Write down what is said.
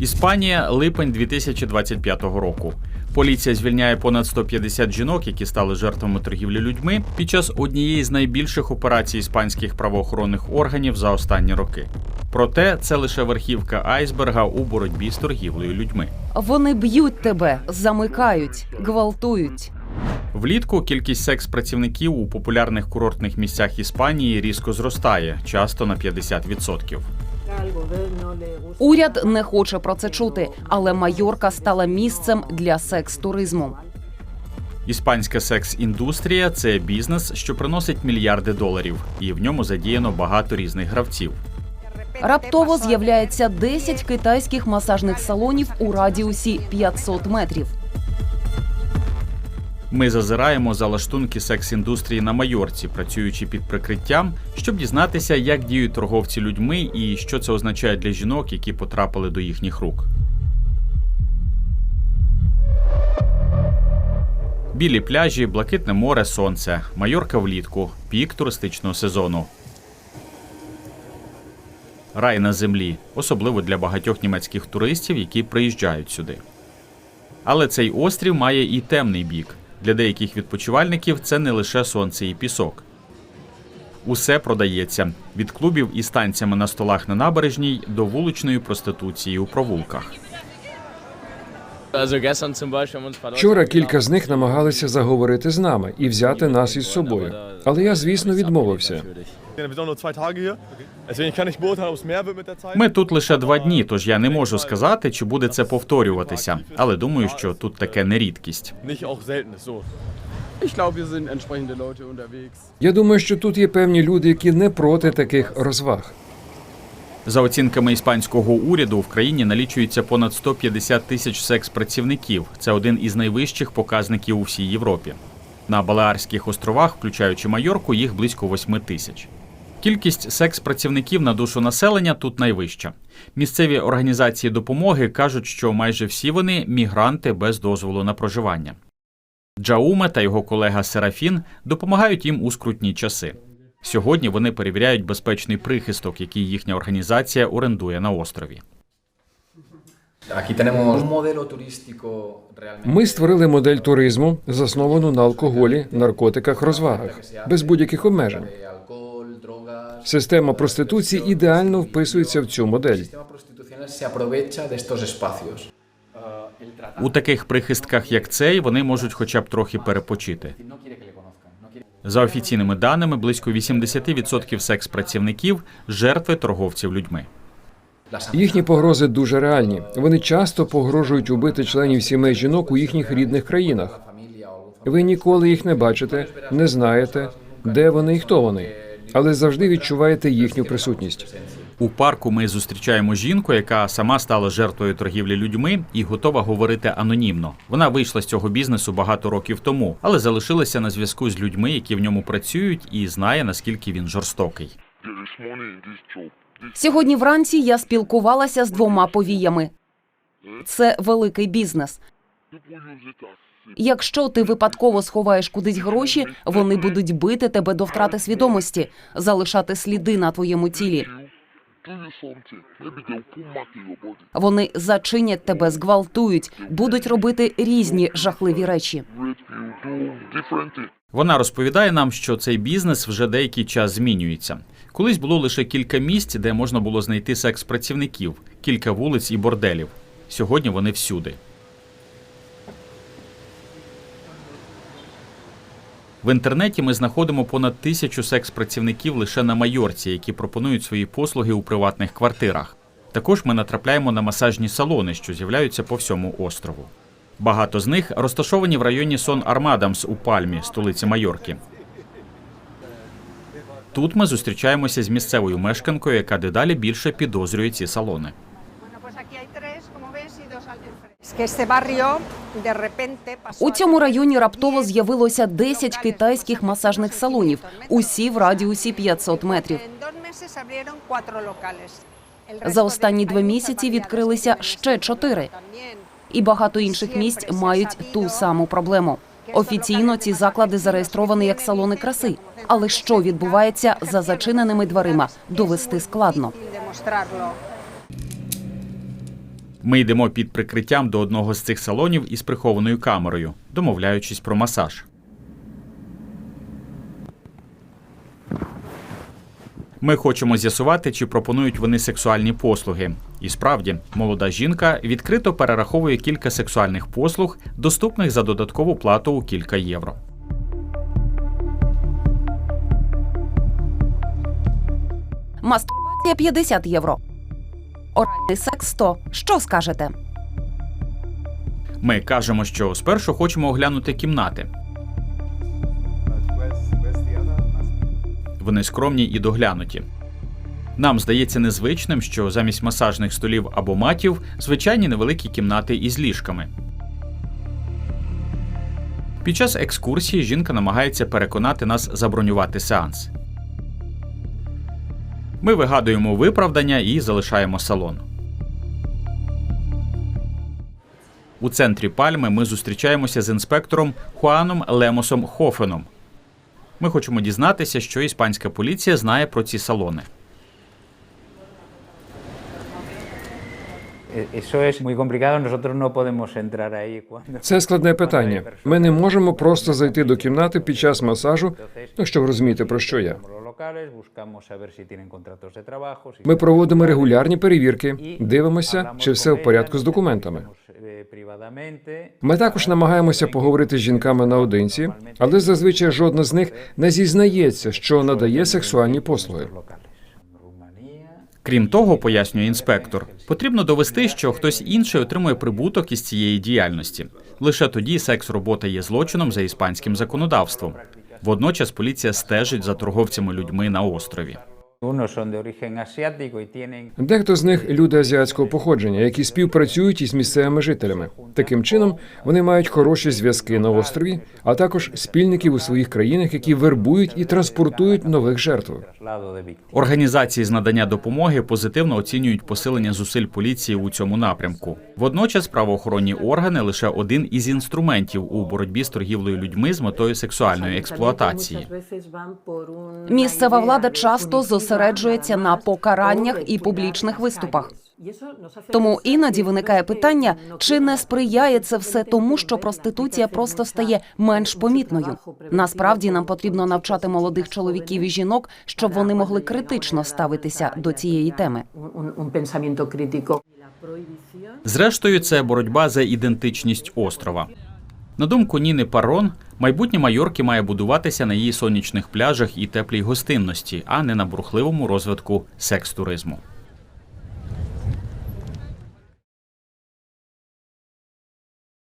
Іспанія, липень 2025 року. Поліція звільняє понад 150 жінок, які стали жертвами торгівлі людьми під час однієї з найбільших операцій іспанських правоохоронних органів за останні роки. Проте це лише верхівка айсберга у боротьбі з торгівлею людьми. Вони б'ють тебе, замикають, гвалтують. Влітку кількість секс-працівників у популярних курортних місцях Іспанії різко зростає, часто на 50%. Уряд не хоче про це чути, але Майорка стала місцем для секс-туризму. Іспанська секс-індустрія це бізнес, що приносить мільярди доларів, і в ньому задіяно багато різних гравців. Раптово з'являється 10 китайських масажних салонів у радіусі 500 метрів. Ми зазираємо за лаштунки секс-індустрії на Майорці, працюючи під прикриттям, щоб дізнатися, як діють торговці людьми і що це означає для жінок, які потрапили до їхніх рук. Білі пляжі, блакитне море, сонце, Майорка влітку, пік туристичного сезону. Рай на землі, особливо для багатьох німецьких туристів, які приїжджають сюди. Але цей острів має і темний бік. Для деяких відпочивальників це не лише сонце і пісок. Усе продається від клубів із танцями на столах на набережній до вуличної проституції у провулках. Вчора кілька з них намагалися заговорити з нами і взяти нас із собою. Але я, звісно, відмовився. Ми тут лише два дні, тож я не можу сказати, чи буде це повторюватися. Але думаю, що тут таке не рідкість. Я думаю, що тут є певні люди, які не проти таких розваг. За оцінками іспанського уряду, в країні налічується понад 150 тисяч секс-працівників. Це один із найвищих показників у всій Європі. На Балеарських островах, включаючи Майорку, їх близько 8 тисяч. Кількість секс-працівників на душу населення тут найвища. Місцеві організації допомоги кажуть, що майже всі вони мігранти без дозволу на проживання. Джауме та його колега Серафін допомагають їм у скрутні часи. Сьогодні вони перевіряють безпечний прихисток, який їхня організація орендує на острові. Ми створили модель туризму, засновану на алкоголі, наркотиках, розвагах, без будь-яких обмежень. Система проституції ідеально вписується в цю модель. У таких прихистках, як цей, вони можуть хоча б трохи перепочити. За офіційними даними, близько 80% секс-працівників жертви торговців людьми. Їхні погрози дуже реальні. Вони часто погрожують убити членів сімей жінок у їхніх рідних країнах. Ви ніколи їх не бачите, не знаєте, де вони і хто вони, але завжди відчуваєте їхню присутність. У парку ми зустрічаємо жінку, яка сама стала жертвою торгівлі людьми і готова говорити анонімно. Вона вийшла з цього бізнесу багато років тому, але залишилася на зв'язку з людьми, які в ньому працюють, і знає наскільки він жорстокий. Сьогодні вранці я спілкувалася з двома повіями. Це великий бізнес. Якщо ти випадково сховаєш кудись гроші, вони будуть бити тебе до втрати свідомості, залишати сліди на твоєму тілі. Вони зачинять тебе, зґвалтують, будуть робити різні жахливі речі. Вона розповідає нам, що цей бізнес вже деякий час змінюється. Колись було лише кілька місць, де можна було знайти секс-працівників, кілька вулиць і борделів. Сьогодні вони всюди. В інтернеті ми знаходимо понад тисячу секс-працівників лише на Майорці, які пропонують свої послуги у приватних квартирах. Також ми натрапляємо на масажні салони, що з'являються по всьому острову. Багато з них розташовані в районі Сон Армадамс у Пальмі, столиці Майорки. Тут ми зустрічаємося з місцевою мешканкою, яка дедалі більше підозрює ці салони. У цьому районі раптово з'явилося 10 китайських масажних салонів, усі в радіусі 500 метрів. За останні два місяці відкрилися ще чотири. І багато інших місць мають ту саму проблему. Офіційно ці заклади зареєстровані як салони краси. Але що відбувається за зачиненими дверима, довести складно. Ми йдемо під прикриттям до одного з цих салонів із прихованою камерою, домовляючись про масаж. Ми хочемо з'ясувати, чи пропонують вони сексуальні послуги. І справді, молода жінка відкрито перераховує кілька сексуальних послуг, доступних за додаткову плату у кілька євро. Мастурбація 50 євро. Оральний секс 100. Що скажете? Ми кажемо, що спершу хочемо оглянути кімнати. Вони скромні і доглянуті. Нам здається незвичним, що замість масажних столів або матів звичайні невеликі кімнати із ліжками. Під час екскурсії жінка намагається переконати нас забронювати сеанс. Ми вигадуємо виправдання і залишаємо салон. У центрі Пальми ми зустрічаємося з інспектором Хуаном Лемосом Хофеном. Ми хочемо дізнатися, що іспанська поліція знає про ці салони. Cuando... Це складне питання. Ми не можемо просто зайти до кімнати під час масажу, ну щоб розуміти про що я. Los locales, buscamos saber si tienen contratos de trabajo, si- Ми проводимо регулярні перевірки, дивимося, чи все в порядку з документами. eh. Ми також намагаємося поговорити з жінками наодинці, але зазвичай жодна з них не зізнається, що надає сексуальні послуги. Крім того, пояснює інспектор, потрібно довести, що хтось інший отримує прибуток із цієї діяльності. Лише тоді секс-робота є злочином за іспанським законодавством. Водночас поліція стежить за торговцями людьми на острові. Дехто з них люди азіатського походження, які співпрацюють із місцевими жителями. Таким чином вони мають хороші зв'язки на острові, а також спільників у своїх країнах, які вербують і транспортують нових жертв. Організації з надання допомоги позитивно оцінюють посилення зусиль поліції у цьому напрямку. Водночас правоохоронні органи лише один із інструментів у боротьбі з торгівлею людьми з метою сексуальної експлуатації. Місцева влада часто зосереджується на покараннях і публічних виступах. Тому іноді виникає питання, чи не сприяє це все тому, що проституція просто стає менш помітною. Насправді нам потрібно навчати молодих чоловіків і жінок, щоб вони могли критично ставитися до цієї теми. Зрештою, це боротьба за ідентичність острова. На думку Ніни Парон, майбутнє Майорки має будуватися на її сонячних пляжах і теплій гостинності, а не на бурхливому розвитку секс-туризму.